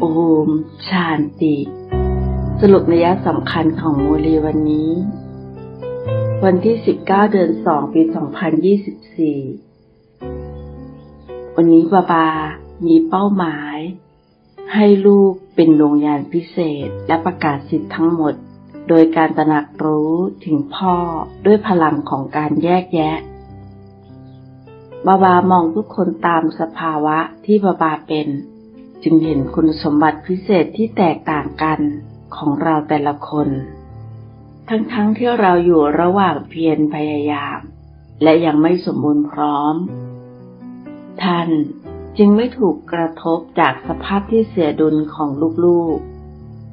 โอมชาญติ สรุปนัยสำคัญของโมลีวันนี้ วันที่ 19 เดือน 2 ปี 2024 วันนี้บาบา มีเป้าหมาย ให้ลูกเป็นดวงยานพิเศษและประกาศสิทธิ์ทั้งหมด โดยการตระหนักรู้ถึงพ่อด้วยพลังของการแยกแยะบาบามองทุกคนตามสภาวะที่บาบาเป็น จึงเห็นคุณสมบัติพิเศษที่แตกต่างกันของเราแต่ละคน ทั้งๆทที่เราอยู่ระหว่างเพียรพยายาม และยังไม่สมบูรณ์พร้อม ท่านจึงไม่ถูกกระทบจากสภาพที่เสียดุลของลูก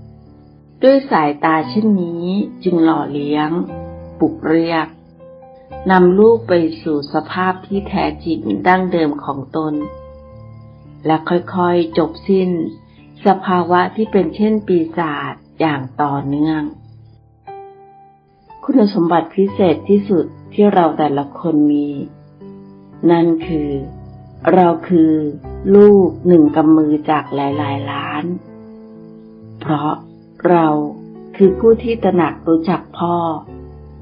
ๆ ด้วยสายตาเช่นนี้จึงหล่อเลี้ยง ปลุกเรียกนำลูกไปสู่สภาพที่แท้จริงดั้งเดิมของตน และค่อยๆจบสิ้น สภาวะที่เป็นเช่นปีศาจอย่างต่อเนื่อง คุณสมบัติพิเศษที่สุดที่เราแต่ละคนมี นั่นคือ เราคือลูกหนึ่งกำมือจากหลายๆล้าน เพราะเราคือผู้ที่ตระหนักรู้จักพ่อ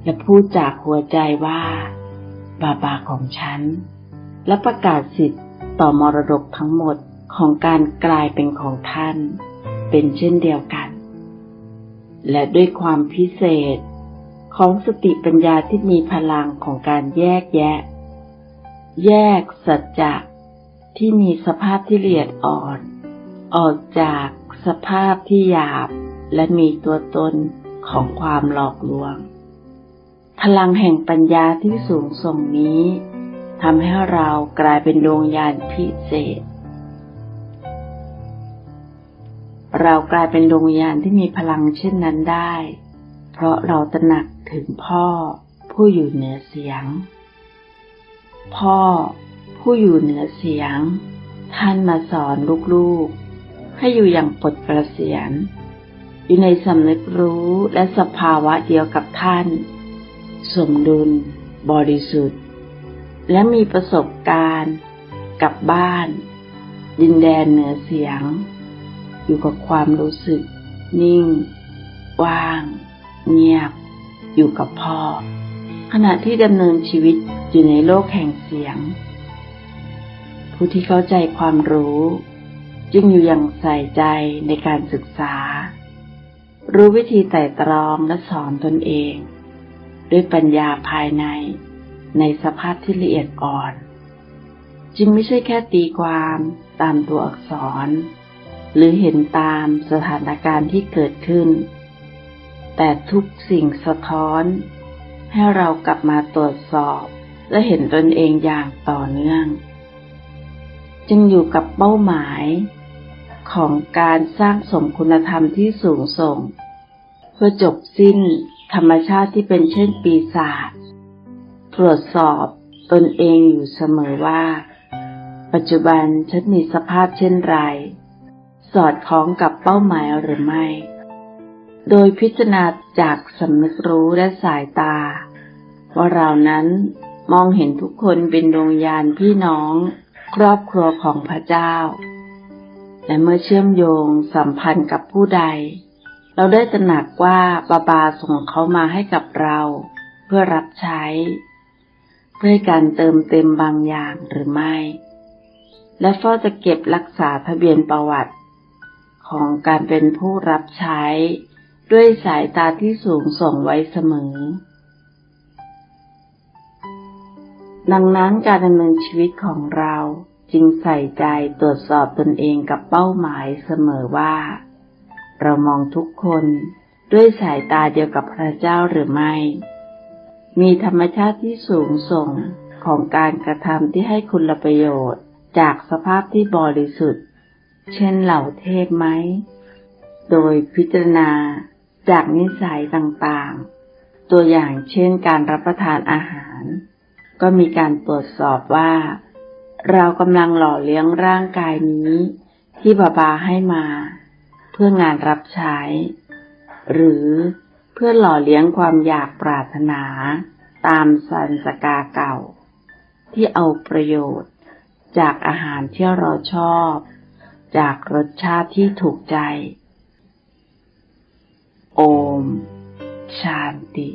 และพูดจากหัวใจว่า บาบาของฉัน และประกาศสิทธิ์ ต่อมรดกทั้งหมดของการกลายเป็นของท่าน เป็นเช่นเดียวกัน และด้วยความพิเศษของสติปัญญาที่มีพลังของการแยกแยะ แยกสัจจะที่มีสภาพที่ละเอียดอ่อน ออกจากสภาพที่หยาบและมีตัวตนของความหลอกลวง พลังแห่งปัญญาที่สูงส่งนี้ ทำให้เรากลายเป็นดวงญาณพิเศษ เรากลายเป็นดวงวิญาณที่มีพลังเช่นนั้นได้ เพราะเราตระหนักถึงพ่อผู้อยู่เหนือเสียง พ่อผู้อยู่เหนือเสียง ท่านมาสอนลูกๆ ให้อยู่อย่างปลดเกษียณอยู่ในสำนึกรู้และสภาวะเดียวกับท่าน สมดุล บริสุทธิ์ และมีประสบการณ์กับบ้าน ดินแดนเหนือเสียง อยู่กับความรู้สึก นิ่ง ว่าง เงียบ อยู่กับพ่อ ขณะที่ดำเนินชีวิตอยู่ในโลกแห่งเสียง ผู้ที่เข้าใจความรู้จึงอยู่อย่างใส่ใจในการศึกษา รู้วิธีไต่ตรองและสอนตนเอง ด้วยปัญญาภายใน ในสภาพที่ละเอียดอ่อน จึงไม่ใช่แค่ตีความตามตัวอักษร หรือเห็นตามสถานการณ์ที่เกิดขึ้น แต่ทุกสิ่งสะท้อน ให้เรากลับมาตรวจสอบ และเห็นตนเองอย่างต่อเนื่อง จึงอยู่กับเป้าหมายของการสร้างสมคุณธรรมที่สูงส่ง เพื่อจบสิ้นธรรมชาติที่เป็นเช่นปีศาจ ตรวจสอบตนเองอยู่เสมอว่า ปัจจุบันฉันมีสภาพเช่นไร สอดคล้องกับเป้าหมายหรือไม่ โดยพิจารณาจากสำนึกรู้และสายตา ว่าเรานั้นมองเห็นทุกคนเป็นดวงญาณพี่น้องครอบครัวของพระเจ้า และเมื่อเชื่อมโยงสัมพันธ์กับผู้ใด เราได้ตระหนักว่าบาบาส่งเขามาให้กับเรา เพื่อรับใช้ พื่อการเติมเต็มบางอย่างหรือไม่ และก็จะเก็บรักษาทะเบียนประวัติ ของการเป็นผู้รับใช้ ด้วยสายตาที่สูงส่งไว้เสมอ ดังนั้นการดำเนินชีวิตของเราจึงใส่ใจตรวจสอบตนเองกับเป้าหมายเสมอว่า เรามองทุกคนด้วยสายตาเดียวกับพระเจ้าหรือไม่ มีธรรมชาติที่สูงส่งของการกระทำที่ให้คุณประโยชน์ จากสภาพที่บริสุทธิ์ เช่นเหล่าเทพไหม โดยพิจารณาจากนิสัยต่างๆ ตัวอย่างเช่นการรับประทานอาหาร ก็มีการตรวจสอบว่า เรากำลังหล่อเลี้ยงร่างกายนี้ ที่บาบาให้มา เพื่องานรับใช้ หรือ เพื่อหล่อเลี้ยงความอยากปรารถนาตามสันสกาเก่า ที่เอาประโยชน์จากอาหารที่เราชอบ จากรสชาติที่ถูกใจ โอม ชาติ